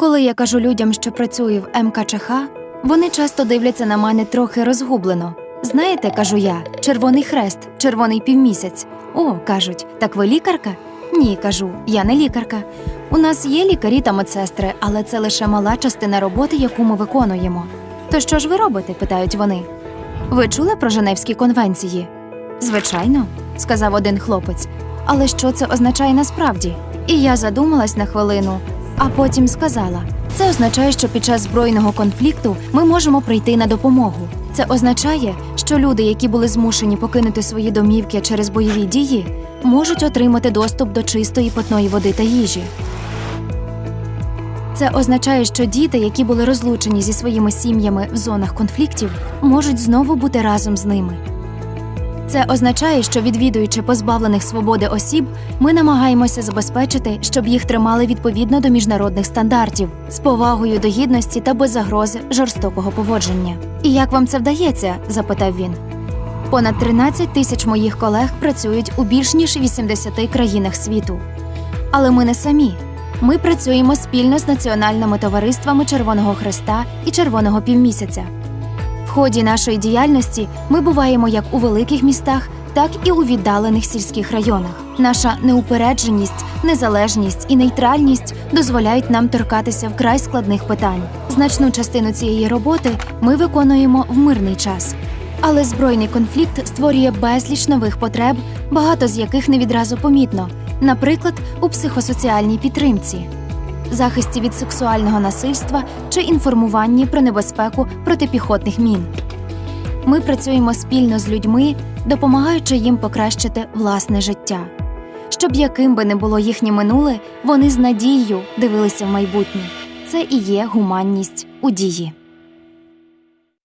Коли я кажу людям, що працюю в МКЧХ, вони часто дивляться на мене трохи розгублено. Знаєте, кажу я, червоний хрест, червоний півмісяць. О, кажуть, так ви лікарка? Ні, кажу, я не лікарка. У нас є лікарі та медсестри, але це лише мала частина роботи, яку ми виконуємо. То що ж ви робите? питають вони. Ви чули про Женевські конвенції? Звичайно, сказав один хлопець. Але що це означає насправді? І я задумалась на хвилину, а потім сказала: це означає, що під час збройного конфлікту ми можемо прийти на допомогу. Це означає, що люди, які були змушені покинути свої домівки через бойові дії, можуть отримати доступ до чистої питної води та їжі. Це означає, що діти, які були розлучені зі своїми сім'ями в зонах конфліктів, можуть знову бути разом з ними. Це означає, що відвідуючи позбавлених свободи осіб, ми намагаємося забезпечити, щоб їх тримали відповідно до міжнародних стандартів, з повагою до гідності та без загрози жорстокого поводження. І як вам це вдається? запитав він. Понад 13 тисяч моїх колег працюють у більш ніж 80 країнах світу. Але ми не самі. Ми працюємо спільно з національними товариствами Червоного Хреста і Червоного півмісяця. Ході нашої діяльності ми буваємо як у великих містах, так і у віддалених сільських районах. Наша неупередженість, незалежність і нейтральність дозволяють нам торкатися вкрай складних питань. Значну частину цієї роботи ми виконуємо в мирний час. Але збройний конфлікт створює безліч нових потреб, багато з яких не відразу помітно, наприклад, у психосоціальній підтримці захисті від сексуального насильства чи інформуванні про небезпеку протипіхотних мін. Ми працюємо спільно з людьми, допомагаючи їм покращити власне життя, щоб яким би не було їхнє минуле, вони з надією дивилися в майбутнє. Це і є гуманність у дії.